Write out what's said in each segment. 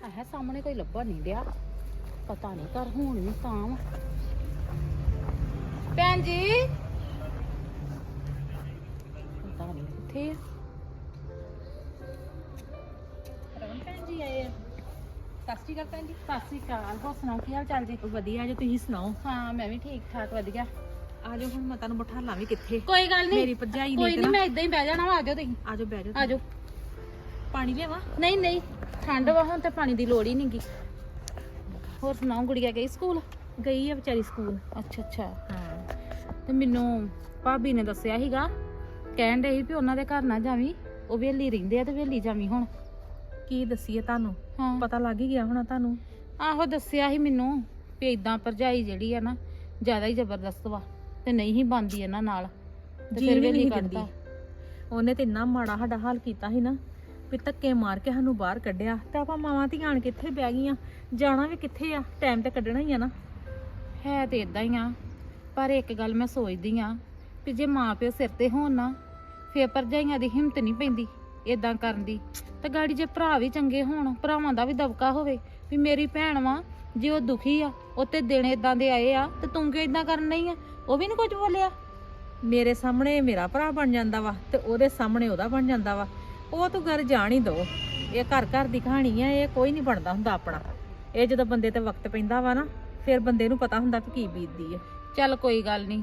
ਆਹ ਸਾਹਮਣੇ ਕੋਈ ਲੱਭਾ ਨਹੀਂ ਡਿਆ। ਪਤਾ ਨਹੀਂ ਘਰ ਹੁਣ ਵੀ ਤਾਂ ਭੈਣ ਜੀ। ਪਤਾ ਨਹੀਂ ਕਿੱਥੇ ਆ। ਰਵਨ ਭੈਣ ਜੀ ਆਏ ਆ। ਸਤਿ ਸ਼੍ਰੀ ਅਕਾਲ ਭੈਣ ਜੀ। ਸਤਿ ਸ਼੍ਰੀ ਅਕਾਲ ਹੋਰ ਸੁਣਾਓ ਕੀ ਹਾਲ ਚਾਲ ਜੀ? ਵਧੀਆ ਜੇ ਤੁਸੀਂ ਸੁਣਾਓ? ਹਾਂ ਮੈਂ ਵੀ ਠੀਕ ਠਾਕ ਵਧੀਆ। ਆਜੋ ਹੁਣ ਮੈਂ ਤੁਹਾਨੂੰ ਬਿਠਾਲਾਂ ਵੀ ਕਿੱਥੇ। ਕੋਈ ਗੱਲ ਨਹੀਂ ਮੇਰੀ ਭਰਜਾਈ ਨੇ ਕੋਈ ਤੇ ਨਹੀਂ ਨਾ ਮੈਂ ਇਦਾਂ ਹੀ ਬਹਿ ਜਾਣਾ ਵਾ ਆਜੋ ਤੁਸੀਂ। ਆਜੋ ਬਹਿ ਜਾਓ ਆਜੋ ਪਾਣੀ ਲਿਆਵਾਂ? ਨਹੀਂ ਨਹੀਂ ਠੰਡ ਵਾ ਹੁਣ ਤੇ ਪਾਣੀ ਦੀ ਲੋੜ ਹੀ ਨਹੀਂਗੀ ਹੋਰ ਸੁਣਾਓ ਗੁੜੀਆ ਗਈ ਸਕੂਲ? ਗਈ ਆ ਵਿਚਾਰੀ ਸਕੂਲ। ਅੱਛਾ ਅੱਛਾ। ਹਾਂ। ਤੇ ਮੈਨੂੰ ਭਾਬੀ ਨੇ ਦੱਸਿਆ ਸੀਗਾ ਕਹਿਣ ਦੇ ਸੀ ਵੀ ਉਹਨਾਂ ਦੇ ਘਰ ਨਾ ਜਾਵੀਂ ਉਹ ਵੇਲੀ ਰਹਿੰਦੇ ਆ ਤੇ ਵੇਲੀ ਜਾਵੀਂ ਹੁਣ। ਕੀ ਦਸੀਏ ਤੁਹਾਨੂੰ? ਹਾਂ। ਪਤਾ ਲੱਗ ਹੀ ਗਿਆ ਹੋਣਾ ਤੁਹਾਨੂੰ? ਆਹੋ ਦੱਸਿਆ ਸੀ ਮੈਨੂੰ ਵੀ ਇਦਾਂ ਭਰਜਾਈ ਜਿਹੜੀ ਆ ਨਾ ਜ਼ਿਆਦਾ ਹੀ ਜ਼ਬਰਦਸਤ ਵਾ ਤੇ ਨਹੀਂ ਹੀ ਬੰਦੀ ਇਹਨਾਂ ਨਾਲ। ਤੇ ਫਿਰ ਵੀ ਵੇਲੀ ਨਹੀਂ ਕੱਢਤਾ ਉਹਨੇ ਤੇ ਇੰਨਾ ਮਾੜਾ ਸਾਡਾ ਹਾਲ ਕੀਤਾ ਸੀ ਨਾ ਵੀ ਧੱਕੇ ਮਾਰ ਕੇ ਸਾਨੂੰ ਬਾਹਰ ਕੱਢਿਆ ਤੇ ਆਪਾਂ ਮਾਵਾਂ ਧੀਆਂ ਕਿੱਥੇ ਬਹਿ ਗਈਆਂ। ਜਾਣਾ ਵੀ ਕਿੱਥੇ ਆ? ਟਾਈਮ ਤਾਂ ਕੱਢਣਾ ਹੀ ਆ ਨਾ। ਹੈ ਤੇ ਇਦਾਂ ਹੀ ਆ। ਪਰ ਇੱਕ ਗੱਲ ਮੈਂ ਸੋਚਦੀ ਆ ਵੀ ਜੇ ਮਾਂ ਪਿਓ ਸਿਰ ਤੇ ਹੋਣ ਨਾ, ਫੇਰ ਭਰਜਾਈਆਂ ਦੀ ਹਿੰਮਤ ਨਹੀਂ ਪੈਂਦੀ ਇਦਾਂ ਕਰਨ ਦੀ। ਤੇ ਗਾੜੀ ਜੇ ਭਰਾ ਵੀ ਚੰਗੇ ਹੋਣ, ਭਰਾਵਾਂ ਦਾ ਵੀ ਦਬਕਾ ਹੋਵੇ ਵੀ ਮੇਰੀ ਭੈਣ ਵਾ, ਜੇ ਉਹ ਦੁਖੀ ਆ, ਉਹ ਤੇ ਦਿਨ ਇਦਾਂ ਦੇ ਆਏ ਆ ਤੇ ਤੂੰ ਕਿਉਂ ਇਦਾਂ ਕਰਨ ਨਹੀਂ ਆ? ਉਹ ਵੀ ਨਹੀਂ ਕੁਝ ਬੋਲਿਆ। ਮੇਰੇ ਸਾਹਮਣੇ ਮੇਰਾ ਭਰਾ ਬਣ ਜਾਂਦਾ ਵਾ ਤੇ ਉਹਦੇ ਸਾਹਮਣੇ ਉਹਦਾ ਬਣ ਜਾਂਦਾ ਵਾ। ਉਹ ਤੂੰ ਘਰ ਜਾਣ ਹੀ ਦੋ। ਇਹ ਘਰ ਘਰ ਦੀ ਕਹਾਣੀ ਆ ਇਹ ਕੋਈ ਨਹੀਂ ਬਣਦਾ ਹੁੰਦਾ ਆਪਣਾ। ਇਹ ਜਦੋਂ ਬੰਦੇ ਤੇ ਵਕਤ ਪੈਂਦਾ ਵਾ ਨਾ ਫਿਰ ਬੰਦੇ ਨੂੰ ਪਤਾ ਹੁੰਦਾ ਕਿ ਕੀ ਬੀਤਦੀ ਹੈ ਚੱਲ ਕੋਈ ਗੱਲ ਨਹੀਂ।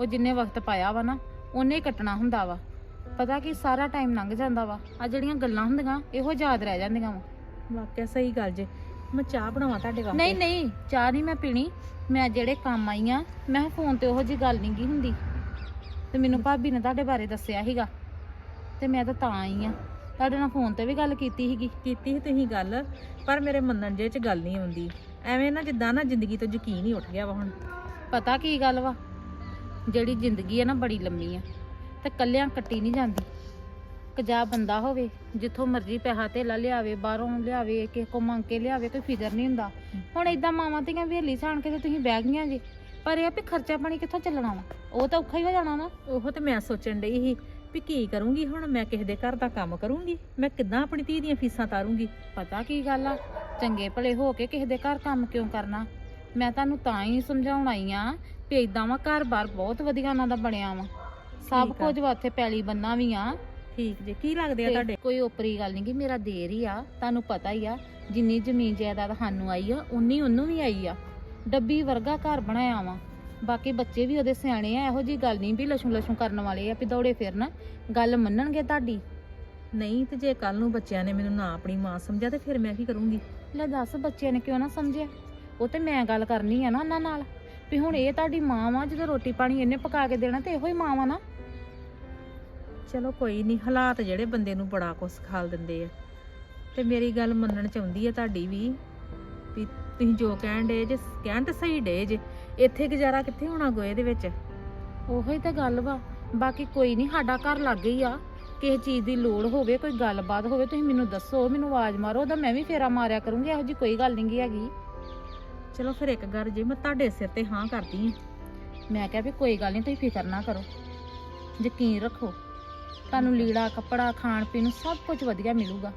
ਉਹ ਜਿੰਨੇ ਵਕਤ ਪਾਇਆ ਵਾ ਨਾ ਉਹਨੇ ਹੀ ਕੱਟਣਾ ਹੁੰਦਾ ਵਾ। ਪਤਾ ਕਿ ਸਾਰਾ ਟਾਈਮ ਲੰਘ ਜਾਂਦਾ ਵਾ। ਆ ਜਿਹੜੀਆਂ ਗੱਲਾਂ ਹੁੰਦੀਆਂ ਇਹੋ ਯਾਦ ਰਹਿ ਜਾਂਦੀਆਂ ਵਾ। ਵਾਕਿਆ ਸਹੀ ਗੱਲ ਜੇ। ਮੈਂ ਚਾਹ ਬਣਾਵਾਂ ਤੁਹਾਡੇ ਵਾਸਤੇ। ਨਹੀਂ ਨਹੀਂ ਚਾਹ ਨਹੀਂ ਮੈਂ ਪੀਣੀ। ਮੈਂ ਜਿਹੜੇ ਕੰਮ ਆਈ ਆ ਮੈਂ ਫੋਨ ਤੇ ਉਹੋ ਜੀ ਗੱਲ ਨਹੀਂ ਗੀ ਹੁੰਦੀ। ਤੇ ਮੈਨੂੰ ਭਾਬੀ ਨੇ ਤੁਹਾਡੇ ਬਾਰੇ ਦੱਸਿਆ ਸੀਗਾ। ਤੇ ਮੈਂ ਤਾਂ ਤਾਂ ਆਈ ਆ। ਤੁਹਾਡੇ ਨਾਲ ਫੋਨ ਤੇ ਵੀ ਗੱਲ ਕੀਤੀ ਸੀਗੀ, ਕੀਤੀ ਸੀ ਤੁਸੀਂ ਗੱਲ, ਪਰ ਮੇਰੇ ਮੰਨਣ ਜੇ ਚ ਗੱਲ ਨਹੀਂ ਆਉਂਦੀ। ਐਵੇਂ ਨਾ ਜਿੱਦਾਂ ਨਾ ਜ਼ਿੰਦਗੀ ਤੋਂ ਯਕੀਨ ਹੀ ਉੱਠ ਗਿਆ ਵਾ ਹੁਣ। ਪਤਾ ਕੀ ਗੱਲ ਵਾ? ਜਿਹੜੀ ਜ਼ਿੰਦਗੀ ਆ ਨਾ ਬੜੀ ਲੰਮੀ ਆ, ਤੇ ਕੱਲਿਆਂ ਕੱਟੀ ਨਹੀਂ ਜਾਂਦੀ। ਕਜਾ ਬੰਦਾ ਹੋਵੇ, ਜਿੱਥੋਂ ਮਰਜ਼ੀ ਪੈਸਾ ਧੇਲਾ ਲਿਆਵੇ, ਬਾਹਰੋਂ ਲਿਆਵੇ, ਕਿਸੇ ਕੋ ਮੰਗ ਕੇ ਲਿਆਵੇ, ਕੋਈ ਫਿਕਰ ਨਹੀਂ ਹੁੰਦਾ। ਹੁਣ ਇਦਾਂ ਮਾਵਾਂ ਧੀਆਂ ਵੇਲੀ ਸਾਣ ਕੇ ਤੇ ਤੁਸੀਂ ਬਹਿ ਗਈਆਂ ਜੀ। ਪਰ ਇਹ ਆ ਵੀ ਖਰਚਾ ਪਾਣੀ ਕਿੱਥੋਂ ਚੱਲਣਾ ਵਾ? ਉਹ ਤਾਂ ਔਖਾ ਹੀ ਹੋ ਜਾਣਾ ਨਾ ਉਹ ਤੇ ਮੈਂ ਸੋਚਣ ਡਈ ਸੀ ਵੀ ਕੀ ਕਰੂੰਗੀ? ਹੁਣ ਮੈਂ ਕਿਸੇ ਦੇ ਘਰ ਦਾ ਕੰਮ ਕਰੂੰਗੀ। ਮੈਂ ਕਿੱਦਾਂ ਆਪਣੀ ਧੀ ਦੀਆਂ ਫੀਸਾਂ ਤਾਰੂੰਗੀ? ਪਤਾ ਕੀ ਗੱਲ ਆ? ਚੰਗੇ ਭਲੇ ਹੋ ਕੇ ਕਿਸੇ ਦੇ ਘਰ ਕੰਮ ਕਿਉਂ ਕਰਨਾ? ਮੈਂ ਤੁਹਾਨੂੰ ਤਾਂ ਹੀ ਸਮਝਾਉਣ ਆਈ ਆ ਵੀ ਇਦਾਂ ਵਾ ਘਰ-ਬਾਰ ਬਹੁਤ ਵਧੀਆ ਉਹਨਾਂ ਦਾ ਬਣਿਆ ਵਾ। ਸਭ ਠੀਕ ਆ। ਕੁਝ ਵਾ ਉੱਥੇ ਪੈਲੀ ਬੰਨਾ ਵੀ ਆ। ਠੀਕ ਜੇ ਕੀ ਲੱਗਦੇ ਆ ਤੇ ਤੁਹਾਡੇ? ਕੋਈ ਓਪਰੀ ਗੱਲ ਨਹੀਂ ਕਿ ਮੇਰਾ ਦੇਰ ਹੀ ਆ। ਤੁਹਾਨੂੰ ਪਤਾ ਹੀ ਆ ਜਿੰਨੀ ਜ਼ਮੀਨ ਜਾਇਦਾਦ ਸਾਨੂੰ ਆਈ ਆ ਉਨੀ ਉਹਨੂੰ ਵੀ ਆਈ ਆ। ਡੱਬੀ ਵਰਗਾ ਘਰ ਬਣਾਇਆ ਵਾ। ਬਾਕੀ ਬੱਚੇ ਵੀ ਉਹਦੇ ਸਿਆਣੇ ਆ ਇਹੋ ਜੀ ਗੱਲ ਨਹੀਂ ਵੀ ਲਸ਼ੂ ਲਸ਼ੂ ਕਰਨ ਵਾਲੇ ਆ ਵੀ ਦੌੜੇ ਫਿਰਨ। ਗੱਲ ਮੰਨਣਗੇ ਤੁਹਾਡੀ? ਨਹੀਂ ਤੇ ਜੇ ਕੱਲ ਨੂੰ ਬੱਚਿਆਂ ਨੇ ਮੈਨੂੰ ਨਾ ਆਪਣੀ ਮਾਂ ਸਮਝਿਆ ਤੇ ਫਿਰ ਮੈਂ ਕੀ ਕਰੂੰਗੀ? ਲੈ ਦੱਸ ਬੱਚਿਆਂ ਨੇ ਕਿਉਂ ਨਾ ਸਮਝਿਆ? ਉਹ ਤੇ ਮੈਂ ਗੱਲ ਕਰਨੀ ਆ ਨਾ ਉਹਨਾਂ ਨਾਲ। ਵੀ ਹੁਣ ਇਹ ਤੁਹਾਡੀ ਮਾਂ ਵਾ ਜਦੋਂ ਰੋਟੀ ਪਾਣੀ ਇਹਨੇ ਪਕਾ ਕੇ ਦੇਣਾ ਤੇ ਇਹੋ ਹੀ ਮਾਂ ਵਾ ਨਾ। ਚਲੋ ਕੋਈ ਨਹੀਂ ਹਾਲਾਤ ਜਿਹੜੇ ਬੰਦੇ ਨੂੰ ਬੜਾ ਕੁਝ ਸਿਖਾਲ ਦਿੰਦੇ ਆ। ਤੇ ਮੇਰੀ ਗੱਲ ਮੰਨਣ ਚ ਆਉਂਦੀ ਹੈ ਤੁਹਾਡੀ ਵੀ ਵੀ ਤੁਸੀਂ ਜੋ ਕਹਿਣ ਡੇ ਜੇ ਕਹਿਣ ਤੇ ਸਹੀ ਡੇ ਜੇ। ਇੱਥੇ ਗੁਜ਼ਾਰਾ ਕਿੱਥੇ ਹੋਣਾ ਗੋਏ ਦੇ ਵਿੱਚ? ਉਹੀ ਤਾਂ ਗੱਲ ਵਾ। ਬਾਕੀ ਕੋਈ ਨਹੀਂ ਸਾਡਾ ਘਰ ਲੱਗ ਹੀ ਆ। ਕਿਸੇ ਚੀਜ਼ ਦੀ ਲੋੜ ਹੋਵੇ ਕੋਈ ਗੱਲਬਾਤ ਹੋਵੇ ਤੁਸੀਂ ਮੈਨੂੰ ਦੱਸੋ ਮੈਨੂੰ ਆਵਾਜ਼ ਮਾਰੋ ਉਹਦਾ ਮੈਂ ਵੀ ਫੇਰਾ ਮਾਰਿਆ ਕਰੂੰਗੀ ਇਹੋ ਜੀ ਕੋਈ ਗੱਲ ਨਹੀਂ ਹੈਗੀ। ਚਲੋ ਫਿਰ ਇੱਕ ਗੱਲ ਜੇ ਮੈਂ ਤੁਹਾਡੇ ਸਿਰ ਤੇ ਹਾਂ ਕਰਦੀ ਆ। ਮੈਂ ਕਿਹਾ ਵੀ ਕੋਈ ਗੱਲ ਨਹੀਂ ਤੁਸੀਂ ਫਿਕਰ ਨਾ ਕਰੋ। ਯਕੀਨ ਰੱਖੋ। ਤੁਹਾਨੂੰ ਲੀੜਾ ਕੱਪੜਾ ਖਾਣ ਪੀਣ ਨੂੰ ਸਭ ਕੁਝ ਵਧੀਆ ਮਿਲੂਗਾ।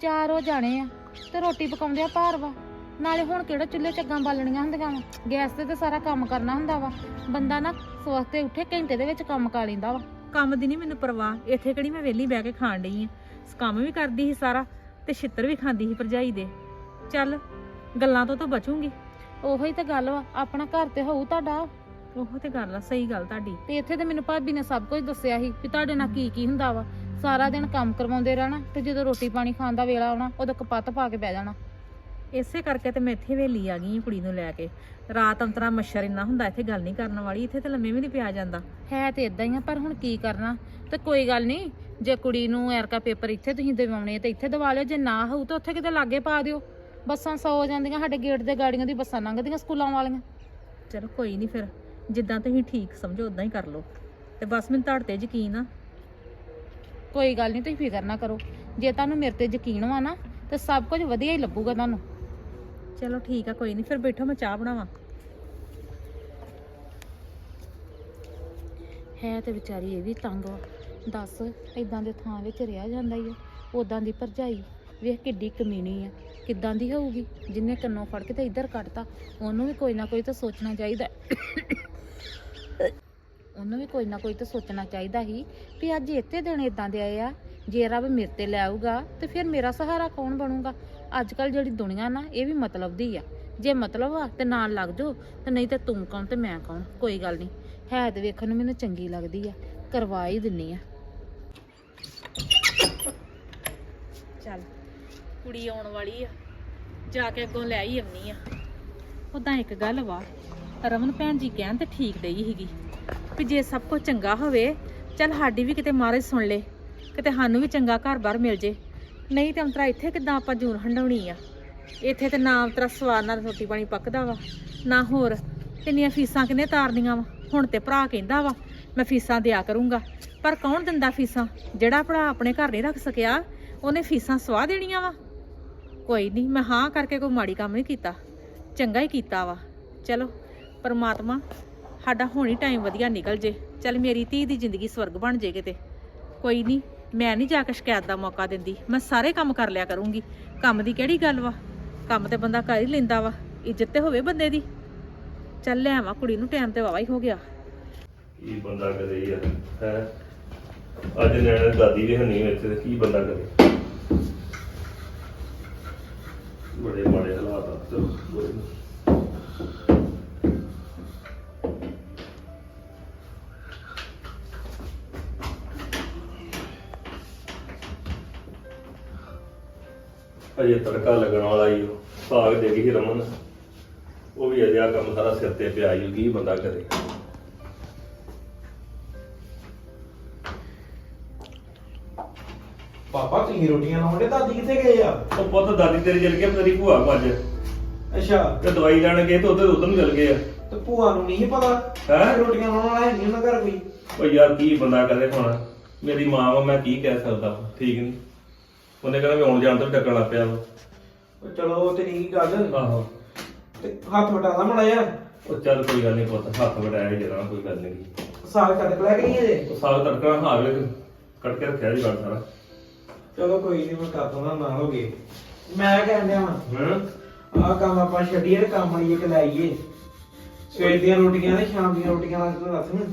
ਚਾਰੋ ਜਾਣੇ ਆ ਤੇ ਰੋਟੀ ਪਕਾਉਂਦੇ ਆ ਭਾਰ ਵਾ ਨਾਲੇ ਹੁਣ ਕਿਹੜਾ ਚੁੱਲ੍ਹੇ ਚੱਗਾਂ ਬਾਲਣੀਆਂ ਹੁੰਦੀਆਂ ਵਾ? ਗੈਸ ਤੇ ਤਾਂ ਸਾਰਾ ਕੰਮ ਕਰਨਾ ਹੁੰਦਾ ਵਾ। ਬੰਦਾ ਨਾ ਸਵਸਤੇ ਉੱਠੇ ਘੰਟੇ ਦੇ ਵਿੱਚ ਕੰਮ ਕਰ ਲੈਂਦਾ ਵਾ। ਕੰਮ ਦੀ ਨਹੀਂ ਮੈਨੂੰ ਪਰਵਾਹ। ਇੱਥੇ ਕਿਹੜੀ ਮੈਂ ਵਿਹਲੀ ਬਹਿ ਕੇ ਖਾਣ ਡਈ ਆ। ਕੰਮ ਵੀ ਕਰਦੀ ਸੀ ਸਾਰਾ ਤੇ ਛਿੱਤਰ ਵੀ ਖਾਂਦੀ ਸੀ ਭਰਜਾਈ ਦੇ। ਚੱਲ ਗੱਲਾਂ ਤੋਂ ਤਾਂ ਬਚੂੰਗੀ। ਉਹੋ ਹੀ ਤਾਂ ਗੱਲ ਵਾ ਆਪਣਾ ਘਰ ਤੇ ਹੋਊ ਤੁਹਾਡਾ। ਉਹ ਤੇ ਗੱਲ ਆ ਸਹੀ ਗੱਲ ਤੁਹਾਡੀ। ਤੇ ਇੱਥੇ ਤੇ ਮੈਨੂੰ ਭਾਬੀ ਨੇ ਸਭ ਕੁਝ ਦੱਸਿਆ ਸੀ ਵੀ ਤੁਹਾਡੇ ਨਾਲ ਕੀ ਕੀ ਹੁੰਦਾ ਵਾ। ਸਾਰਾ ਦਿਨ ਕੰਮ ਕਰਵਾਉਂਦੇ ਰਹਿਣਾ ਤੇ ਜਦੋਂ ਰੋਟੀ ਪਾਣੀ ਖਾਣ ਦਾ ਵੇਲਾ ਆਉਣਾ ਉਦੋਂ ਕਪੱਤ ਪਾ ਕੇ ਬਹਿ ਜਾਣਾ। ਇਸੇ ਕਰਕੇ ਤੇ ਮੈਂ ਇੱਥੇ ਵੇਲੀ ਆ ਗਈ ਆ ਕੁੜੀ ਨੂੰ ਲੈ ਕੇ। ਰਾਤ ਅੰਤਰਾ ਮੱਛਰ ਇੰਨਾ ਹੁੰਦਾ ਇੱਥੇ ਗੱਲ ਨਹੀਂ ਕਰਨ ਵਾਲੀ ਇੱਥੇ ਤੇ ਲੰਮੇ ਵੀ ਨਹੀਂ ਪਿਆ ਜਾਂਦਾ। ਹੈ ਤੇ ਇਦਾਂ ਹੀ ਆ ਪਰ ਹੁਣ ਕੀ ਕਰਨਾ? ਤੇ ਕੋਈ ਗੱਲ ਨਹੀਂ ਜੇ ਕੁੜੀ ਨੂੰ ਐਰਕਾ ਪੇਪਰ ਇੱਥੇ ਤੁਸੀਂ ਦਿਵਾਉਣੇ ਆ ਤੇ ਇੱਥੇ ਦਵਾ ਲਿਓ ਜੇ ਨਾ ਹੋਊ ਤਾਂ ਉੱਥੇ ਕਿਤੇ ਲਾਗੇ ਪਾ ਦਿਓ। ਬੱਸਾਂ ਸੌ ਜਾਂਦੀਆਂ ਸਾਡੇ ਗੇਟ ਦੇ ਗਾੜੀਆਂ ਦੀ ਬੱਸਾਂ ਲੰਘਦੀਆਂ ਸਕੂਲਾਂ ਵਾਲੀਆਂ। ਚਲੋ ਕੋਈ ਨਹੀਂ ਫਿਰ ਜਿੱਦਾਂ ਤੁਸੀਂ ਠੀਕ ਸਮਝੋ ਉਦਾਂ ਹੀ ਕਰ ਲਓ। ਤੇ ਬਸ ਮੈਨੂੰ ਤੁਹਾਡੇ ਤੇ ਯਕੀਨ ਆ। ਕੋਈ ਗੱਲ ਨਹੀਂ ਤੁਸੀਂ ਫਿਕਰ ਨਾ ਕਰੋ। ਜੇ ਤੁਹਾਨੂੰ ਮੇਰੇ ਤੇ ਯਕੀਨ ਵਾ ਨਾ ਤੇ ਸਭ ਕੁਝ ਵਧੀਆ ਹੀ ਲੱਭੂਗਾ ਤੁਹਾਨੂੰ। ਚਲੋ ਠੀਕ ਆ, ਕੋਈ ਨਹੀਂ ਫਿਰ ਬੈਠੋ, ਮੈਂ ਚਾਹ ਬਣਾਵਾਂ। ਹੈ ਤੇ ਵਿਚਾਰੀ ਇਹ ਵੀ ਤੰਗ ਵਾ ਦੱਸ ਇਦਾਂ ਦੇ ਥਾਂ ਵਿੱਚ ਰਿਹਾ ਜਾਂਦਾ ਹੀ ਆ ਉਦਾਂ ਦੀ ਭਰਜਾਈ, ਵੇਖ ਕਿੱਡੀ ਕਮੀਣੀ ਆ, ਕਿੱਦਾਂ ਦੀ ਹੋਊਗੀ? ਜਿੰਨੇ ਕੰਨੋਂ ਫੜ ਕੇ ਤੇ ਇੱਧਰ ਕੱਢਤਾ, ਉਹਨੂੰ ਵੀ ਕੋਈ ਨਾ ਕੋਈ ਤਾਂ ਸੋਚਣਾ ਚਾਹੀਦਾ। ਉਹਨੂੰ ਵੀ ਕੋਈ ਨਾ ਕੋਈ ਤਾਂ ਸੋਚਣਾ ਚਾਹੀਦਾ ਸੀ ਵੀ ਅੱਜ ਇੱਥੇ ਦਿਨ ਇਦਾਂ ਦੇ ਆਏ ਆ ਜੇ ਰੱਬ ਮੇਰੇ ਤੇ ਲੈ ਆਊਗਾ, ਤੇ ਫਿਰ ਮੇਰਾ ਸਹਾਰਾ ਕੌਣ ਬਣੂਗਾ? ਅੱਜ ਕੱਲ ਜਿਹੜੀ ਦੁਨੀਆ ਨਾ, ਇਹ ਵੀ ਮਤਲਬ ਦੀ ਆ। ਜੇ ਮਤਲਬ ਆ, ਤੇ ਨਾਲ ਲੱਗ ਜਾਓ, ਤੇ ਨਹੀਂ ਤੇ ਤੂੰ ਕੌਣ ਤੇ ਮੈਂ ਕੌਣ? ਕੋਈ ਗੱਲ ਨਹੀਂ। ਹੈ ਤੇ ਵੇਖਣ ਨੂੰ ਮੈਨੂੰ ਚੰਗੀ ਲੱਗਦੀ ਆ। ਕਰਵਾ ਹੀ ਦਿੰਨੀ ਆ। ਚੱਲ, ਕੁੜੀ ਆਉਣ ਵਾਲੀ ਆ। ਜਾ ਕੇ ਅੱਗੋਂ ਲੈ ਹੀ ਆਉਣੀ ਆ। ਉਦਾਂ ਇੱਕ ਗੱਲ ਵਾ, ਰਮਨ ਭੈਣ ਜੀ ਕਹਿਣ ਤੇ ਠੀਕ ਡਈ ਸੀਗੀ, ਵੀ ਜੇ ਸਭ ਕੁਝ ਚੰਗਾ ਹੋਵੇ, ਚੱਲ ਸਾਡੀ ਵੀ ਕਿਤੇ ਮਹਾਰਾਜ ਸੁਣ ਲੇ। ਕਿਤੇ ਸਾਨੂੰ ਵੀ ਚੰਗਾ ਘਰ-ਬਾਰ ਮਿਲ ਜੇ। ਨਹੀਂ ਤੇ ਅੰਤਰਾ ਇੱਥੇ ਕਿਦਾਂ ਆਪਾਂ ਜੂਨ ਹੰਡਾਉਣੀ ਆ? ਇੱਥੇ ਤੇ ਨਾ ਅੰਤਰਾ ਸਵਾਰ ਨਾਲ ਰੋਟੀ ਪਾਣੀ ਪੱਕਦਾ ਵਾ, ਨਾ ਹੋਰ। ਕਿੰਨੀਆਂ ਫੀਸਾਂ ਕਿੰਨੇ ਤਾਰਨੀਆਂ ਵਾ? ਹੁਣ ਤੇ ਭਰਾ ਕਹਿੰਦਾ ਵਾ, ਮੈਂ ਫੀਸਾਂ ਦਿਆ ਕਰੂੰਗਾ। ਪਰ ਕੌਣ ਦਿੰਦਾ ਫੀਸਾਂ? ਜਿਹੜਾ ਭਰਾ ਆਪਣੇ ਘਰ ਨਹੀਂ ਰੱਖ ਸਕਿਆ, ਉਹਨੇ ਫੀਸਾਂ ਸਵਾਹ ਦੇਣੀਆਂ ਵਾ। ਕੋਈ ਨਹੀਂ, ਮੈਂ ਹਾਂ ਕਰਕੇ ਕੋਈ ਮਾੜੀ ਕੰਮ ਨਹੀਂ ਕੀਤਾ। ਚੰਗਾ ਹੀ ਕੀਤਾ ਵਾ। ਚਲੋ, ਪਰਮਾਤਮਾ ਸਾਡਾ ਹੁਣ ਹੀ ਟਾਈਮ ਵਧੀਆ ਨਿਕਲ ਜੇ। ਚੱਲ ਮੇਰੀ ਧੀ ਦੀ ਜ਼ਿੰਦਗੀ ਸਵਰਗ ਬਣ ਜੇ ਕਿਤੇ। ਕੋਈ ਨਹੀਂ ਮੈਂ ਨਹੀਂ ਜਾ ਕੇ ਸ਼ਿਕਾਇਤ ਦਾ ਮੌਕਾ ਦਿੰਦੀ। ਮੈਂ ਸਾਰੇ ਕੰਮ ਕਰ ਲਿਆ ਕਰੂੰਗੀ। ਕੰਮ ਦੀ ਕਿਹੜੀ ਗੱਲ ਵਾ? ਕੰਮ ਤੇ ਬੰਦਾ ਕਰ ਹੀ ਲੈਂਦਾ ਵਾ। ਇੱਜ਼ਤ ਤੇ ਹੋਵੇ ਬੰਦੇ ਦੀ। ਚੱਲ ਲੈ ਆਵਾਂ, ਕੁੜੀ ਨੂੰ ਟਾਈਮ ਤੇ ਵਾਵਾ ਹੀ ਹੋ ਗਿਆ। ਕੀ ਬੰਦਾ ਕਰੇ ਯਾਰ, ਹੈ? ਅੱਜ ਨਿਆਣੇ ਦਾਦੀ ਵੀ ਹਨੀ ਇੱਥੇ ਤੇ ਕੀ ਬੰਦਾ ਕਰੇ? ਬੜੇ ਮਾੜੇ ਹਾਲਾਤ ਆ, ਚਲੋ ਕੋਈ ਅਜੇ ਤੜਕਾ ਲੱਗਣ ਵਾਲਾ ਹੀ ਉਹ ਸਾਗ ਦੇ ਗਈ ਰਮਨ। ਉਹ ਵੀ ਅਜੇ ਆ ਕੰਮ ਸਾਰਾ ਸਿਰ ਤੇ ਪਿਆ ਹੀ ਕੀ ਬੰਦਾ ਕਰੇ। ਪਾਪਾ ਤੁਸੀਂ ਰੋਟੀਆਂ ਲਾਉਂਦੇ? ਦਾਦੀ ਕਿੱਥੇ ਗਏ ਆ? ਉਹ ਪੁੱਤ ਦਾਦੀ ਤੇਰੀ ਚਲ ਗਿਆ ਤੇਰੀ ਭੂਆ ਅੱਜ ਅੱਛਾ। ਤੇ ਦਵਾਈ ਲੈਣ ਗਏ ਤੇ ਉਧਰ ਉਧਰ ਨੂੰ ਚਲ ਗਏ ਆ। ਤੇ ਭੂਆ ਨੂੰ ਨਹੀਂ ਪਤਾ? ਹੈਂ? ਰੋਟੀਆਂ ਲਾਉਣ ਵਾਲਾ ਹੈ ਨਹੀਂ ਉਹਨਾਂ ਘਰ ਕੋਈ? ਉਹ ਯਾਰ ਕੀ ਬੰਦਾ ਕਰੇ ਹੁਣ? ਮੇਰੀ ਮਾਂ ਵਾ ਮੈਂ ਕੀ ਕਹਿ ਸਕਦਾ? ਠੀਕ ਨਹੀਂ ਉਹਨੇ ਕਹਿੰਦਾ ਵੀ ਆਉਣ ਜਾਣ ਤੋਂ ਡੱਕਣ ਲੱਗ ਪਿਆ ਵਾ। ਉਹ ਚਲੋ ਉਹ ਤੇ ਨਹੀਂ ਗੱਲ। ਆਹੋ। ਤੇ ਹੱਥ ਵਟਾਲਾ ਮੜਾ ਯਾਰ ਉਹ ਚੱਲ ਕੋਈ ਗੱਲ ਨਹੀਂ ਪੁੱਤ ਹੱਥ ਵਟਾਇਆ ਜਰਾ ਕੋਈ ਗੱਲ ਨਹੀਂ ਸਾਗ ਕੱਟ ਲੈ ਕੇ ਨਹੀਂ ਅਜੇ ਉਹ ਸਾਗ ਤੜਕਾ ਹਾਰ ਵੇ ਕੱਟ ਕੇ ਰੱਖਿਆ ਜੀ ਗੱਲ ਸਾਰਾ। ਚਲੋ ਕੋਈ ਨਹੀਂ ਮੈਂ ਕਰ ਦੂੰਗਾ ਨਾ ਹੋਗੇ ਮੈਂ ਕਹਿੰਦਾ ਹਾਂ ਹਾਂ? ਆਹ ਕੰਮ ਆਪਾਂ ਛੱਡੀਏ ਤੇ ਕੰਮ ਵਾਲੀ ਇੱਕ ਲਾਈਏ ਸਵੇਰ ਦੀਆਂ ਰੋਟੀਆਂ ਤੇ ਸ਼ਾਮ ਦੀਆਂ ਰੋਟੀਆਂ ਲਾ ਕੇ ਰੱਖ ਨੂੰ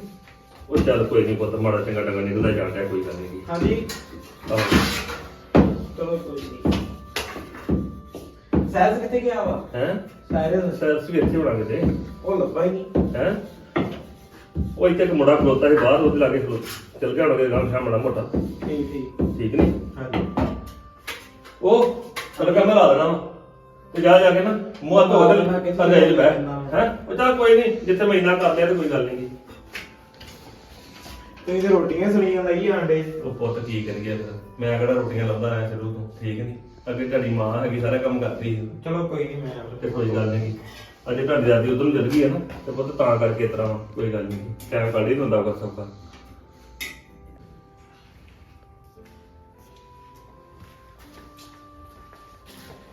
ਉਹ ਚੱਲ ਕੋਈ ਨਹੀਂ ਪੁੱਤ ਮਾੜਾ ਚੰਗਾ ਡੰਗਾ ਨਿਕਲਦਾ ਜਾਂਦਾ ਕੋਈ ਗੱਲ ਨਹੀਂ ਹਾਂਜੀ। ਆਹੋ। ਚਲੋ ਕੋਈ ਨਹੀਂ ਸੈਲਸ ਕਿੱਥੇ ਗਿਆ ਵਾ? ਹੈ? ਸਾਇਰਸ ਸੈਰਸ ਵੀ ਇੱਥੇ ਹੋਣਾ ਕਿਤੇ। ਉਹ ਲੱਭਾ ਹੀ ਨਹੀਂ। ਹੈ? ਉਹ ਇੱਥੇ ਇੱਕ ਮੁੰਡਾ ਖਲੋਤਾ ਸੀ ਬਾਹਰ ਉਹਦੇ ਲਾਗੇ ਖਲੋ ਚਲ ਗਿਆ ਹੋਣਾ ਗਾਂ ਸਾਹਮਣਾ ਮੋਟਾ। ਠੀਕ ਠੀਕ। ਠੀਕ ਨਹੀਂ ਹਾਂਜੀ। ਉਹ ਤੜਕਾ ਮੈਂ ਲਾ ਦੇਣਾ ਵਾ। ਤੇ ਜਾ ਜਾ ਕੇ ਨਾ ਮੂੰਹ ਹੱਥ ਧੋ ਕੇ ਥੱਲੇ ਚ ਬਹਿ। ਹੈ? ਉਹ ਚੱਲ ਕੋਈ ਨਹੀਂ ਜਿੱਥੇ ਮੈਂ ਇੰਨਾ ਕਰ ਲਿਆ ਤੇ ਕੋਈ ਗੱਲ ਨਹੀਂ ਤੁਸੀਂ ਤੇ ਰੋਟੀਆਂ ਸੁਣੀਆਂ ਲਈ ਆਂਡੇ। ਉਹ ਪੁੱਤ ਕੀ ਕਰੀਏ ਫਿਰ? ਮੈਂ ਕਿਹੜਾ ਰੋਟੀਆਂ ਲੱਭਦਾ ਰਿਹਾ ਸ਼ੁਰੂ ਤੋਂ ਠੀਕ ਨਹੀਂ? ਅੱਗੇ ਤੁਹਾਡੀ ਮਾਂ ਹੈਗੀ ਸਾਰਾ ਕੰਮ ਕਰਦੀ ਸੀ। ਚਲੋ ਕੋਈ ਨਹੀਂ ਮੈਂ ਤੇ ਕੋਈ ਗੱਲ ਨਹੀਂ। ਅਜੇ ਤੁਹਾਡੀ ਦਾਦੀ ਉਧਰ ਨੂੰ ਚਲ ਗਈ ਹੈ ਨਾ ਤੇ ਪੁੱਤ ਤਾਂ ਕਰਕੇ ਇਸ ਤਰ੍ਹਾਂ ਵਾ, ਕੋਈ ਗੱਲ ਨਹੀਂ। ਟਾਈਮ ਕੱਢ ਹੀ ਹੁੰਦਾ ਕਰ ਸਕਦਾ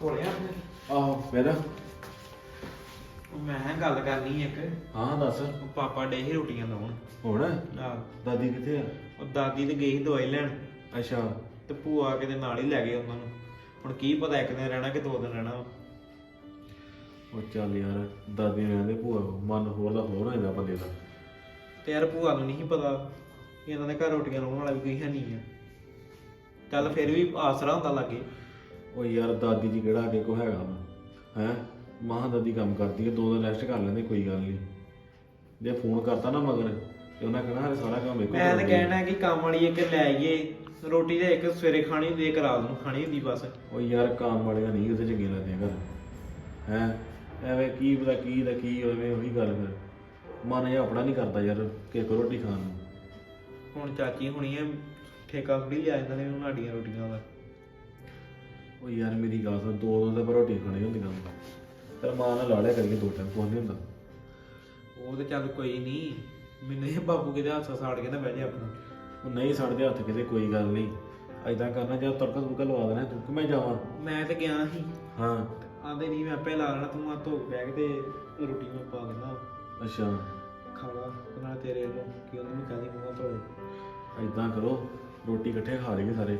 ਹੋਲਿਆ ਆਹੋ ਫਿਰ? ਮੈਂ ਕਿਹਾ ਗੱਲ ਕਰਨੀ ਇੱਕ। ਹਾਂ ਦੱਸ। ਉਹ ਪਾਪਾ ਡੇ ਹੀ ਰੋਟੀਆਂ ਲਾਉਣ। ਹੁਣ? ਆਹ, ਦਾਦੀ ਕਿੱਥੇ ਆ? ਉਹ ਦਾਦੀ ਤੇ ਗਈ ਸੀ ਦਵਾਈ ਲੈਣ। ਅੱਛਾ। ਤੇ ਭੂਆ ਕਿਤੇ ਨਾਲ ਹੀ ਲੈ ਗਏ ਉਹਨਾਂ ਨੂੰ। ਹੁਣ ਕੀ ਪਤਾ ਇੱਕ ਦਿਨ ਰਹਿਣਾ ਕਿ ਦੋ ਦਿਨ ਰਹਿਣਾ ਵਾ। ਉਹ ਚੱਲ ਯਾਰ ਦਾਦੀ ਨੇ ਕਹਿੰਦੇ ਭੂਆ ਮਨ ਹੋਰ ਦਾ ਹੋਰ ਹੋ ਜਾਂਦਾ ਬੰਦੇ ਦਾ। ਤੇ ਯਾਰ ਭੂਆ ਨੂੰ ਨਹੀਂ ਪਤਾ ਕਿ ਇਹਨਾਂ ਦੇ ਘਰ ਰੋਟੀਆਂ ਲਾਉਣ ਵਾਲਾ ਵੀ ਕੋਈ ਹੈ ਨਹੀਂ ਆ। ਚੱਲ ਫਿਰ ਵੀ ਆਸਰਾ ਹੁੰਦਾ ਲੱਗੇ। ਉਹ ਯਾਰ ਦਾਦੀ ਜੀ ਕਿਹੜਾ ਅੱਗੇ ਕੋ ਹੈਗਾ ਹੈ? ਮਾਂ ਦਾਦੀ ਕੰਮ ਕਰਦੀ ਹੈ ਦੋ ਦਿਨ ਰੈਸਟ ਕਰ ਲੈਂਦੇ ਕੋਈ ਗੱਲ ਨਹੀਂ ਜੇ ਫੋਨ ਕਰਤਾ ਨਾ ਮਗਰ ਤੇ ਉਹਨਾਂ ਕਹਿਣਾ ਹਰੇ ਸਾਰਾ ਕੰਮ ਇੱਕੋ ਮੈਂ ਤਾਂ ਕਰਦੀ ਹੈ। ਕਹਿਣਾ ਕਿ ਕੰਮ ਵਾਲੀ ਇੱਕ ਲੈ ਆਈਏ ਰੋਟੀ ਤੇ ਇੱਕ ਸਵੇਰੇ ਖਾਣੀ ਹੁੰਦੀ ਇੱਕ ਰਾਤ ਨੂੰ ਖਾਣੀ ਹੁੰਦੀ ਬਸ। ਉਹ ਯਾਰ ਕੰਮ ਵਾਲੀਆਂ ਨਹੀਂ ਉੱਥੇ ਚੰਗੀਆਂ ਲੱਗਦੀਆਂ ਘਰ। ਹੈ? ਐਵੇਂ ਕੀ ਪਤਾ ਕੀ ਦਾ ਕੀ ਹੋਵੇ ਉਹੀ ਗੱਲ ਫਿਰ। ਮਨ ਜਿਹਾ ਆਪਣਾ ਨਹੀਂ ਕਰਦਾ ਯਾਰ ਕਿ ਕੋ ਰੋਟੀ ਖਾਣ ਨੂੰ। ਹੁਣ ਚਾਚੀ ਹੁਣੀ ਐ ਠੇਕਾ ਥੋੜੀ ਲਿਆ ਇਹਨਾਂ ਨੇ ਹੁਣ ਸਾਡੀਆਂ ਰੋਟੀਆਂ ਦਾ। ਉਹ ਯਾਰ ਮੇਰੀ ਗੱਲ ਸੁਣ ਦੋ ਦੋ ਤਾਂ ਰੋਟੀ ਖਾਣੀ ਹੁੰਦੀ ਕੰਮ ਤੇਰਾ ਮਾਂ ਨਾਲ ਲਾੜਿਆ ਕਰੀਏ ਦੋ ਟਾਈਮ ਕੋਈ ਨਹੀਂ ਹੁੰਦਾ। ਉਹ ਤੇ ਚੱਲ ਕੋਈ ਨਹੀਂ ਮੈਨੂੰ ਇਹ ਬਾਬੂ ਕਿਤੇ ਹੱਥ ਸਾੜ ਕੇ ਨਾ ਬਹਿ ਜਾ ਆਪਣਾ। ਉਹ ਨਹੀਂ ਸੜਦੇ ਹੱਥ ਕਿਤੇ ਕੋਈ ਗੱਲ ਨਹੀਂ ਐਦਾਂ ਕਰਨਾ ਜਾਂ ਤੜਕਾ ਤੁੜਕਾ ਲਵਾ ਦੇਣਾ ਤੂੰ ਕਿ ਮੈਂ ਜਾਵਾਂ? ਮੈਂ ਤੇ ਗਿਆ ਸੀ। ਹਾਂ। ਆਂਦੇ ਨਹੀਂ ਮੈਂ ਆਪੇ ਲਾ ਲੈਣਾ ਤੂੰ ਆ ਧੋ ਬੈਗ ਤੇ ਰੋਟੀ ਮੈਂ ਪਾ ਦੇਣਾ ਅੱਛਾ। ਖਾਣਾ ਬਣਾ ਤੇਰੇ ਨੂੰ ਕਿ ਉਹਨੂੰ ਵੀ ਕਹਦੀ ਮੂੰਹ ਧੋਲੇ ਐਦਾਂ ਕਰੋ ਰੋਟੀ ਇਕੱਠੇ ਖਾ ਲਈਏ ਸਾਰੇ।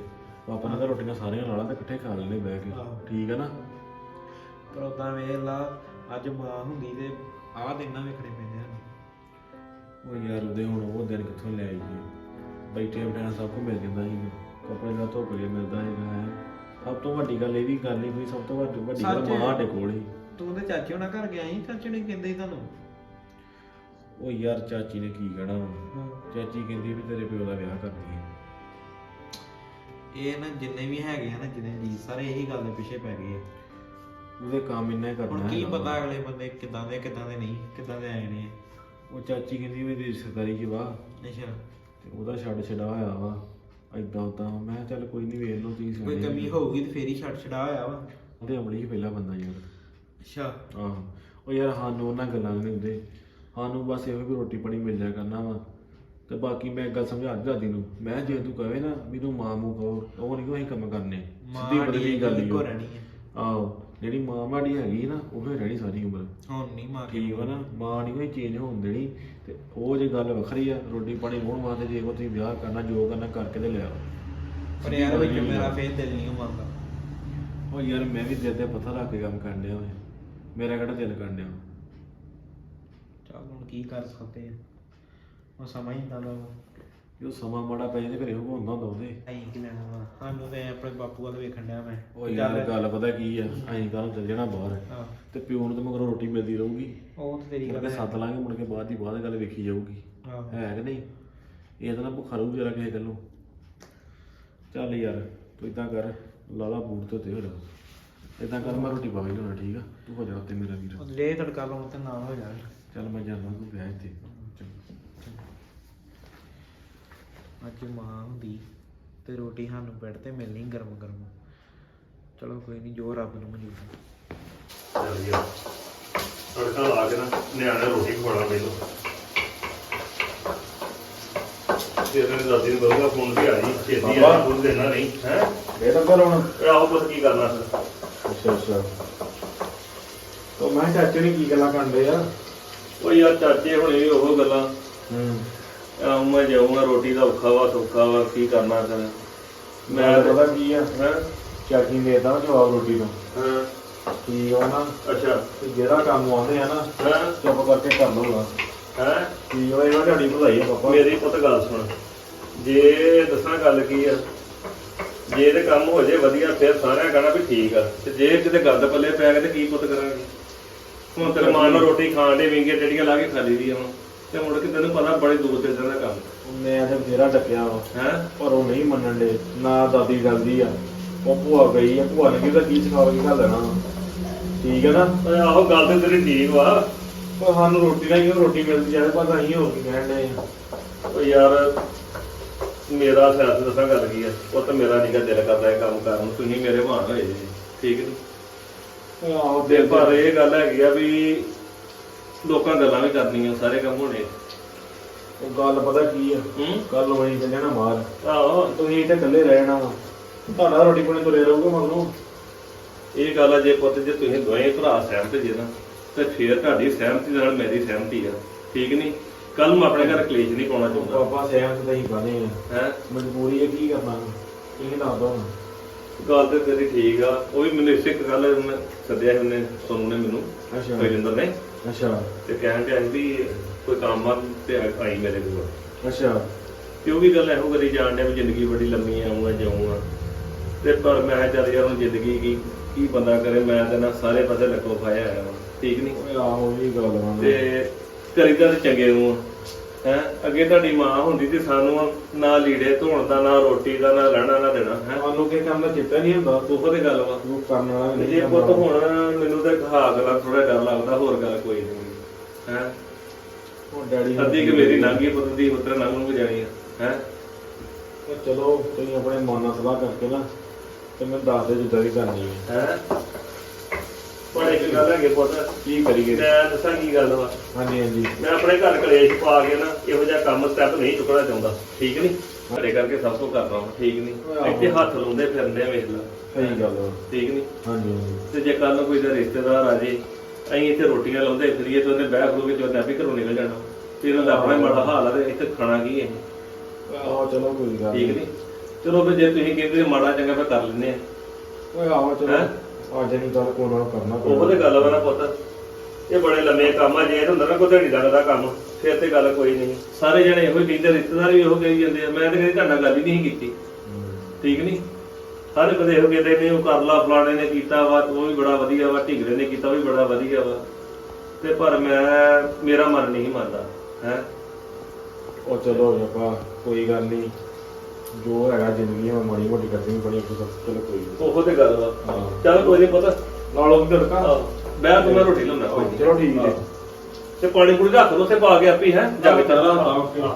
ਪਾਪਾ ਨੇ ਤਾਂ ਰੋਟੀਆਂ ਸਾਰੀਆਂ ਲਾ ਲਾ ਤੇ ਇਕੱਠੇ ਖਾ ਲੈਣੇ ਬਹਿ ਕੇ। ਠੀਕ ਹੈ ਨਾ? ਪਰ ਉਦਾਂ ਵੇਖ ਲਾ ਅੱਜ ਮਾਂ ਹੁੰਦੀ ਤੇ ਆਹ ਦਿਨ ਨਾ ਵੇਖਣੇ ਪੈਂਦੇ ਹਨ ਉਹ ਯਾਰ ਉਹਦੇ ਹੁਣ ਉਹ ਦਿਨ ਕਿੱਥੋਂ ਲੈ ਆਈਏ? ਬੈਠੇ ਬਿਠਾਣਾ ਸਭ ਕੁਝ ਮਿਲ ਜਾਂਦਾ ਸੀ ਕੱਪੜੇ ਦਾ ਧੁੱਪ ਗਿਆ ਮਿਲਦਾ ਹੈਗਾ ਹੈ। ਸਭ ਤੋਂ ਵੱਡੀ ਗੱਲ ਇਹ ਵੀ ਗੱਲ ਨਹੀਂ ਕੋਈ ਸਭ ਤੋਂ ਵੱਡੀ ਵੱਡੀ ਗੱਲ। ਮਾਂ ਸਾਡੇ ਕੋਲ ਹੀ। ਤੂੰ ਤੇ ਚਾਚੇ ਹੋਣਾ ਘਰ ਗਿਆ ਸੀ ਚਾਚੇ ਨੇ ਕਹਿੰਦੇ ਸੀ ਤੁਹਾਨੂੰ? ਉਹ ਯਾਰ ਚਾਚੀ ਨੇ ਕੀ ਕਹਿਣਾ? ਚਾਚੀ ਕਹਿੰਦੀ ਵੀ ਤੇਰੇ ਪਿਓ ਦਾ ਵਿਆਹ ਕਰਦੀ ਹੈ। ਇਹ ਨਾ ਜਿੰਨੇ ਵੀ ਹੈਗੇ ਆ ਨਾ ਜਿੰਨੇ ਜੀ ਸਾਰੇ ਇਹੀ ਗੱਲ ਦੇ ਪਿੱਛੇ ਪੈ ਗਏ ਆ। ਉਹਦੇ ਕੰਮ ਇੰਨਾ ਹੀ ਕਰਨਾ ਹੁਣ ਕੀ ਹੈਗਾ ਵਾ। ਪਤਾ ਅਗਲੇ ਬੰਦੇ ਕਿੱਦਾਂ ਦੇ ਕਿੱਦਾਂ ਦੇ ਨਹੀਂ ਕਿੱਦਾਂ ਦੇ ਆਏ ਨੇ। ਉਹ ਚਾਚੀ ਕਹਿੰਦੀ ਤੇਰੀ ਸਰਕਾਰੀ ਚ ਵਾ। ਅੱਛਾ। ਤੇ ਉਹਦਾ ਛੱਡ ਛਡਾ ਹੋਇਆ ਵਾ ਐਦਾਂ ਉਦਾਂ। ਮੈਂ ਕਿਹਾ ਚੱਲ ਕੋਈ ਨਹੀਂ ਵੇਖ ਲਓ ਤੁਸੀਂ ਕੋਈ ਸਿਆਣੇ ਕਮੀ ਹੋਊਗੀ ਤੇ ਫੇਰ ਹੀ ਛੱਡ ਛਡਾ ਹੋਇਆ ਵਾ। ਉਹਦੇ ਅਮਲੀ ਹੀ ਪਹਿਲਾ ਬੰਦਾ ਯਾਰ। ਅੱਛਾ। ਆਹੋ। ਉਹ ਯਾਰ ਸਾਨੂੰ ਉਹਨਾਂ ਗੱਲਾਂ ਨਹੀਂ ਹੁੰਦੇ ਸਾਨੂੰ ਬਸ ਇਹੋ ਵੀ ਰੋਟੀ ਪਾਣੀ ਮਿਲ ਜਾ ਕਰਨਾ ਵਾ। ਤੇ ਬਾਕੀ ਮੈਂ ਇੱਕ ਗੱਲ ਸਮਝਾ ਦਿੱਤੀ ਦਾਦੀ ਨੂੰ ਮੈਂ ਕਿਹਾ ਜੇ ਤੂੰ ਕਹੇ ਨਾ ਵੀ ਤੂੰ ਮਾਂ ਮੂੰਹ ਕਹੋ ਉਹ ਨਹੀਂ ਕੋਈ ਕੰਮ ਕਰਨੇ। ਸਿੱਧੀ ਬੜੀ ਗੱਲ ਹੀ। ਰਹਿਣੀ ਹੈ ਆਹੋ। ਜਿਹੜੀ ਮਾਂ ਮਾੜੀ ਹੈਗੀ ਨਾ ਉਹ ਹੀ ਰਹਿਣੀ ਸਾਰੀ ਉਮਰ। ਹੁਣ ਨਹੀਂ ਮਾਂ ਕੇ ਠੀਕ ਵਾ ਨਾ ਮਾਂ ਨਹੀਂ ਕੋਈ ਚੇਂਜ ਹੋਣ ਦੇਣੀ ਤੇ ਉਹ ਜੇ ਗੱਲ ਵੱਖਰੀ ਆ ਰੋਟੀ ਪਾਣੀ ਹੋਣ ਵਾਸਤੇ ਜੇ ਕੋ ਤੁਸੀਂ ਵਿਆਹ ਕਰਨਾ ਜੋ ਕਰਨਾ ਕਰਕੇ ਤੇ ਲਿਆ ਪਰ ਯਾਰ ਵਿੱਚ ਮੇਰਾ ਫੇਰ ਦਿਲ ਨਹੀਂ ਮੰਨਦਾ। ਉਹ ਯਾਰ ਮੈਂ ਵੀ ਦਿਲ ਤੇ ਪੱਥਰ ਰੱਖ ਕੇ ਕੰਮ ਕਰਨ ਡਿਆ ਹੋਇਆ ਮੇਰਾ ਕਿਹੜਾ ਦਿਲ ਕਰਨ ਡਿਆ? ਚੱਲ ਹੁਣ ਕੀ ਕਰ ਸਕਦੇ ਆ? ਉਹ ਸਮਾਂ ਹੀ ਇਦਾਂ ਦਾ ਵਾ ਜੋ ਸਮਾਂ ਮਾੜਾ ਪੈ ਜਾਂਦਾ ਫਿਰ ਇਹੋ ਕੁ ਹੁੰਦਾ ਹੁੰਦਾ ਉਹਦੇ। ਅਸੀਂ ਕੀ ਲੈਣਾ ਵਾ। ਸਾਨੂੰ ਤੇ ਆਪਣੇ ਬਾਪੂ ਵੱਲ ਵੇਖਣ ਡਿਆ ਮੈਂ। ਉਹ ਯਾਰ ਗੱਲ ਪਤਾ ਕੀ ਆ ਅਸੀਂ ਕੱਲ ਚੱਲ ਜਾਣਾ ਬਾਹਰ। ਤੇ ਪਿਓ ਨੂੰ ਤੇ ਮਗਰੋਂ ਰੋਟੀ ਮਿਲਦੀ ਰਹੂਗੀ। ਉਹ ਤੇ ਤੇਰੀ ਗੱਲ ਕੇ ਹੈ। ਸੱਦ ਲਾਂਗੇ ਮੁੜ ਕੇ ਬਾਅਦ ਦੀ ਬਾਅਦ ਗੱਲ ਵੇਖੀ ਜਾਊਗੀ। ਆਹੋ। ਹੈ ਕਿ ਨਹੀਂ? ਇਹ ਤਾਂ ਨਾ ਭੁੱਖਾ ਰਹੂ ਜਰਾ ਕਿਸੇ ਗੱਲੋਂ। ਚੱਲ ਯਾਰ ਤੂੰ ਇਦਾਂ ਕਰ ਲਾਲਾ ਬੂਟ ਤੇ ਤੇ ਹੋ ਇਦਾਂ ਕਰ ਮੈਂ ਰੋਟੀ ਪਾ ਕੇ ਲਿਆਉਣਾ ਠੀਕ ਆ? ਤੂੰ ਹੋ ਜਾ ਉੱਤੇ ਮੇਰਾ ਵੀਰ। ਉਹ ਲੈ ਤੜਕਾ ਲਾਉਣ ਤੇ ਨਾ ਹੋ ਜਾਣ। ਚੱਲ ਮੈਂ ਜਾਣਾ ਤੂੰ ਵਿਆਹ ਇੱਥੇ ਚੱਲ। ਅੱਜ ਮਾਂ ਹੁੰਦੀ ਤੇ ਰੋਟੀ ਸਾਨੂੰ ਬੈੱਡ ਤੇ ਮਿਲਣੀ ਗਰਮ ਗਰਮ। ਚਲੋ ਕੋਈ ਨਹੀਂ ਜੋ ਰੱਬ ਨੂੰ ਮਨਜ਼ੂਰ ਹੈ ਤੜਕਾ ਲਾ ਕੇ ਨਾ ਨਿਆਣੇ ਰੋਟੀ ਖਵਾਉਣਾ ਮੈਨੂੰ ਫਿਰ ਇਹਨੇ ਦਾਦੀ ਨੂੰ ਕਹੂੰਗਾ ਫੋਨ ਵੀ ਆ ਜੀ ਛੇਤੀ ਆ ਫੋਨ ਦੇਣਾ ਨਹੀਂ ਹੈ? ਇਹ ਤਾਂ ਪਰ ਹੁਣ। ਆਹੋ ਪੁੱਤ ਕੀ ਕਰਨਾ ਅੱਛਾ ਅੱਛਾ। ਤਾਂ ਮੈਂ ਚਾਚੇ ਨੇ ਕੀ ਗੱਲਾਂ ਕਰਦੇ ਆ? ਉਹ ਯਾਰ ਚਾਚੇ ਹੁਣੇ ਉਹ ਗੱਲਾਂ ਹੂੰ। ਮੈਂ ਜਾਊਂਗਾ ਰੋਟੀ ਦਾ ਔਖਾ ਵਾ ਸੌਖਾ ਵਾ ਕੀ ਕਰਨਾ ਫਿਰ? ਮੈਂ ਮੈਂ ਪਤਾ ਕੀ ਆ? ਹਾਂ? ਚਾਚੀ ਨੇ ਦੇਦਾ ਜਵਾਬ ਰੋਟੀ ਦਾ ਹਾਂ। ਕੀ ਉਹ ਨਾ ਅੱਛਾ। ਤੇ ਜਿਹੜਾ ਕੰਮ ਆਉਂਦੇ ਆ ਨਾ ਹਾਂ। ਚੁੱਪ ਕਰਕੇ ਕਰ ਲਊਗਾ ਹੈ? ਕੀ ਉਹ ਇਹਨਾਂ ਤੁਹਾਡੀ ਭਲਾਈ ਆ ਪਾਪਾ। ਮੇਰੀ ਪੁੱਤ ਗੱਲ ਸੁਣ। ਜੇ ਦੱਸਾਂ ਗੱਲ ਕੀ ਆ? ਜੇ ਤੇ ਕੰਮ ਹੋ ਜੇ ਵਧੀਆ ਫਿਰ ਸਾਰਿਆਂ ਕਹਣਾ ਵੀ ਠੀਕ ਆ। ਤੇ ਜੇ ਕਿਤੇ ਗੰਦ ਪੱਲੇ ਪੈ ਗਿਆ ਤੇ ਕੀ ਪੁੱਤ ਕਰਾਂਗੇ? ਹੁਣ ਤੇਰੇ ਮਾਂ ਨੂੰ ਰੋਟੀ ਖਾਣ ਦੇ ਵਿੰਗੇ ਟੇਡੀਆਂ ਲਾ ਕੇ ਖਾ ਲਈ ਦੀ ਆ ਹੁਣ। ਤੇ ਮੁੜ ਕੇ ਤੈਨੂੰ ਪਤਾ ਬੜੇ ਦੂਰ ਤੇ ਦਾ ਕੰਮ। ਮੈਂ ਤੇ ਬਥੇਰਾ ਡੱਕਿਆ ਵਾ ਹੈ? ਪਰ ਉਹ ਨਹੀਂ ਮੰਨਣ ਦੇ ਨਾ ਦਾਦੀ ਡਰਦੀ ਆ। ਉਹ ਭੂਆ ਗਈ ਆ ਭੂਆ ਨੇ ਕਿਹਦਾ ਕੀ ਸਿਖਾ ਕੇ ਦੇਣਾ ਵਾ। ਠੀਕ ਹੈ ਨਾ? ਆਹੋ ਗੱਲ ਤੇ ਤੇਰੀ ਠੀਕ ਵਾ। ਪਰ ਸਾਨੂੰ ਰੋਟੀ ਨਾਲ ਹੀ ਉਹ ਰੋਟੀ ਮਿਲਦੀ ਜਾਵੇ ਪਰ ਅਸੀਂ ਹੋਰ ਕੀ ਕਹਿਣ ਦੇ ਆ। ਉਹ ਯਾਰ ਮੇਰਾ ਸਿਆਸਤ ਦੱਸਾਂ ਗੱਲ ਕੀ ਆ? ਉਹ ਤਾਂ ਮੇਰਾ ਨਿਕਾ ਦਿਲ ਕਰਦਾ ਇਹ ਕੰਮ ਕਰਨ ਨੂੰ। ਤੁਸੀਂ ਮੇਰੇ ਭਾਣ ਹੋਏ ਜੀ ਠੀਕ ਨੀ? ਆਹੋ ਤੇ ਪਰ ਇਹ ਗੱਲ ਹੈਗੀ ਆ ਵੀ ਲੋਕਾਂ ਗੱਲਾਂ ਵੀ ਕਰਨੀਆਂ ਸਾਰੇ ਕੰਮ ਹੋਣੇ। ਉਹ ਗੱਲ ਪਤਾ ਕੀ ਆ? ਹੂੰ? ਕੱਲ ਹੋਣੀ ਚੱਲ ਜਾਣਾ ਮਾਰ ਆਹੋ। ਤੁਸੀਂ ਇੱਥੇ ਇਕੱਲੇ ਰਹਿਣਾ ਵਾ। ਤੁਹਾਡਾ ਰੋਟੀ ਪਾਣੀ ਤੁਰੇ ਰਹੂਗਾ ਮਗਰੋਂ। ਇਹ ਗੱਲ ਆ ਜੇ ਪੁੱਤ ਜੇ ਤੁਸੀਂ ਦੋਵੇਂ ਭਰਾ ਸਹਿਮਤ ਜੇ ਨਾ ਤੇ ਫਿਰ ਤੁਹਾਡੀ ਸਹਿਮਤੀ ਨਾਲ ਮੇਰੀ ਸਹਿਮਤੀ ਆ। ਠੀਕ ਨਹੀਂ? ਕੱਲ ਨੂੰ ਆਪਣੇ ਘਰ ਕਲੇਸ਼ ਨਹੀਂ ਪਾਉਣਾ ਚਾਹੁੰਦਾ। ਪਾਪਾ ਸਹਿਮਤ ਤਾਂ ਹੀ ਬਾਨੇ ਆ। ਹੈ? ਮਜਬੂਰੀ ਹੈ ਕੀ ਕਰਨਾ? ਕੀ ਦੱਸ ਦੋ ਹੁਣ ਗੱਲ ਤੇ ਤੇਰੀ ਠੀਕ ਆ। ਉਹ ਵੀ ਮੈਨੂੰ ਇਸੇ ਇੱਕ ਗੱਲ ਸੱਦਿਆ ਸੀ ਉਹਨੇ ਸੋਨੂੰ ਨੇ ਮੈਨੂੰ ਅੱਛਾ। ਰਜਿੰਦਰ ਨੇ। ਅੱਛਾ। ਤੇ ਕਹਿਣ ਤੇ ਵੀ ਕੋਈ ਕੰਮ ਆ ਤੇ ਆਈ ਮੇਰੇ ਕੋਲ। ਅੱਛਾ। ਤੇ ਉਹ ਵੀ ਗੱਲ ਇਹੋ ਕਰੀ ਜਾਣ ਡਿਆ ਵੀ ਜ਼ਿੰਦਗੀ ਬੜੀ ਲੰਮੀ ਆ ਆਉਂਗਾ ਜਾਊਂਗਾ ਤੇ ਪਰ ਮੈਂ ਕਿਹਾ ਚੱਲ ਯਾਰ ਹੁਣ ਜ਼ਿੰਦਗੀ ਕੀ ਕੀ ਬੰਦਾ ਕਰੇ ਮੈਂ ਤੇ ਨਾ ਸਾਰੇ ਪਾਸੇ ਲੱਕੋ ਖਾਇਆ ਆਇਆ ਵਾਂ। ਠੀਕ ਨਹੀਂ ਓਏ ਆਹੋ ਵੀ ਗੱਲ ਤੇ ਕਰੀਦਾ ਤੇ ਚੰਗੇ ਨੂੰ ਹੈ? ਅੱਗੇ ਤੁਹਾਡੀ ਮਾਂ ਹੁੰਦੀ ਤੇ ਸਾਨੂੰ ਨਾ ਲੀੜੇ ਧੋਣ ਦਾ ਨਾ ਰੋਟੀ ਦਾ ਨਾ ਰਹਿਣਾ ਨਾ ਦੇਣਾ ਹੈ? ਸਾਨੂੰ ਕੀ ਕੰਮ ਦਾ ਚਿੱਤਾ ਨਹੀਂ ਹੁੰਦਾ। ਉਹ ਤੇ ਗੱਲ ਵਾ। ਤੂੰ ਕਰਨ ਵਾਲਾ ਨਹੀਂ ਜੇ ਪੁੱਤ ਹੁਣ ਮੈਨੂੰ ਤੇ ਖਾ ਗਲਾ ਥੋੜਾ ਡਰ ਲੱਗਦਾ ਹੋਰ ਗੱਲ ਕੋਈ ਨਹੀਂ। ਹੈ? ਉਹ ਡੈਡੀ ਅੱਧੀ ਕਿ ਮੇਰੀ ਨਾਗੀ ਪੁੱਤ ਦੀ ਪੁੱਤਰ ਨੰਗ ਨੂੰ ਜਾਣੀ ਆ ਹੈ? ਚਲੋ ਤੁਸੀਂ ਆਪਣੇ ਮਨ ਨਾਲ ਸਲਾਹ ਕਰਕੇ ਨਾ ਤੇ ਮੈਂ ਦੱਸ ਦੇ ਜਿੱਦਾਂ ਦੀ ਕਰਨੀ ਹੈ ਹੈ? ਪਰ ਇੱਕ ਗੱਲ ਹੈਗੀ ਪੁੱਤ ਕੀ ਕਰੀਏ? ਮੈਂ ਦੱਸਾਂ ਕੀ ਗੱਲ ਵਾ? ਹਾਂਜੀ ਹਾਂਜੀ। ਮੈਂ ਆਪਣੇ ਘਰ ਕਲੇਸ਼ ਪਾ ਕੇ ਨਾ ਇਹੋ ਜਿਹਾ ਕੰਮ ਸਟੈਪ ਨਹੀਂ ਚੁੱਕਣਾ ਚਾਹੁੰਦਾ। ਠੀਕ ਨਹੀਂ? ਘਰੇ ਕਰਕੇ ਸਭ ਕੁਝ ਕਰਦਾ ਹਾਂ ਠੀਕ ਨਹੀਂ? ਇੱਥੇ ਹੱਥ ਲਾਉਂਦੇ ਫਿਰਦੇ ਆ ਵੇਖ ਲੈ। ਸਹੀ ਗੱਲ ਵਾ ਠੀਕ ਨਹੀਂ? ਹਾਂਜੀ ਹਾਂਜੀ। ਤੇ ਜੇ ਕੱਲ ਨੂੰ ਕੋਈ ਦਾ ਰਿਸ਼ਤੇਦਾਰ ਆ ਜੇ ਅਸੀਂ ਇੱਥੇ ਰੋਟੀਆਂ ਲਾਉਂਦੇ ਫਿਰੀਏ ਤੇ ਉਹਨੇ ਬਹਿ ਖਲੋ ਕੇ ਵੀ ਘਰੋਂ ਨਿਕਲ ਜਾਣਾ। ਤੇ ਇਹਨਾਂ ਦਾ ਆਪਣਾ ਹੀ ਮਾੜਾ ਹਾਲ ਆ ਤੇ ਇੱਥੇ ਖਾਣਾ ਕੀ ਹੈ? ਆਹੋ ਚਲੋ ਕੋਈ ਗੱਲ ਠੀਕ ਨੀ। ਨਹੀਂ? ਚਲੋ ਫਿਰ ਜੇ ਤੁਸੀਂ ਕਹਿੰਦੇ ਮਾੜਾ ਚੰਗਾ ਫਿਰ ਕਰ ਲੈਂਦੇ ਆ। ਓਏ ਆਹੋ ਚਲੋ। ਹੈਂ? ਅੱਜ ਨਹੀਂ ਕੱਲ ਕੋਨਾ ਕਰਨਾ ਉਹ ਤੇ ਗੱਲ ਵਾ ਨਾ ਪੁੱਤ। ਇਹ ਬੜੇ ਲੰਮੇ ਕੰਮ ਆ ਜੇ ਇਹ ਹੁੰਦਾ ਨਾ ਕੋਈ ਢੜੀ ਲੱਗਦਾ ਕੰਮ ਫਿਰ ਤੇ ਗੱਲ ਕੋਈ ਨਹੀਂ। ਸਾਰੇ ਜਣੇ ਇਹੋ ਹੀ ਕਹਿੰਦੇ ਰਿਸ਼ਤੇਦਾਰ ਵੀ ਇਹੋ ਕਹੀ ਜਾਂਦੇ ਆ ਮੈਂ ਤੇ ਕਦੀ ਤੁਹਾਡੇ ਗੱਲ ਹੀ ਨਹੀਂ ਕੀਤੀ। ਠੀਕ ਨਹੀਂ? ਸਾਰੇ ਕਦੇ ਇਹੋ ਕਹਿੰਦੇ ਨੇ ਉਹ ਕਰ ਲਾ ਫਲਾਣੇ ਨੇ ਕੀਤਾ ਵਾ ਉਹ ਵੀ ਬੜਾ ਵਧੀਆ ਵਾ ਢਿਗਰੇ ਨੇ ਕੀਤਾ ਉਹ ਵੀ ਬੜਾ ਵਧੀਆ ਵਾ। ਤੇ ਪਰ ਮੈਂ ਮੇਰਾ ਮਨ ਨਹੀਂ ਮੰਨਦਾ ਹੈ? ਉਹ ਚਲੋ ਜਪਾ ਕੋਈ ਗੱਲ ਨਹੀਂ। ਜੋ ਹੈਗਾ ਜ਼ਿੰਦਗੀ ਮੈਂ ਮਾੜੀ ਮੋਟੀ ਕਰਨੀ ਬੜੀ ਕੁਝ ਚਲੋ ਕੋਈ ਨਹੀਂ। ਉਹੋ ਤੇ ਗੱਲ ਵਾ। ਹਾਂ। ਚੱਲ ਕੋਈ ਨਹੀਂ ਪਤਾ। ਨਾਲ ਉਹ ਵੀ ਤੜਕਾ। ਮੈਂ ਤੂੰ ਮੈਂ ਰੋਟੀ ਲਾਉਣਾ ਕੋਈ ਨੀ। ਚਲੋ ਠੀਕ ਹੈ। ਤੇ ਪਾਣੀ ਪੂਰੀ ਰੱਖ ਦੋ ਉੱਥੇ ਪਾ ਕੇ ਆਪੀ ਹੈ ਜਾ ਕੇ ਚੱਲਣਾ। ਹਾਂ।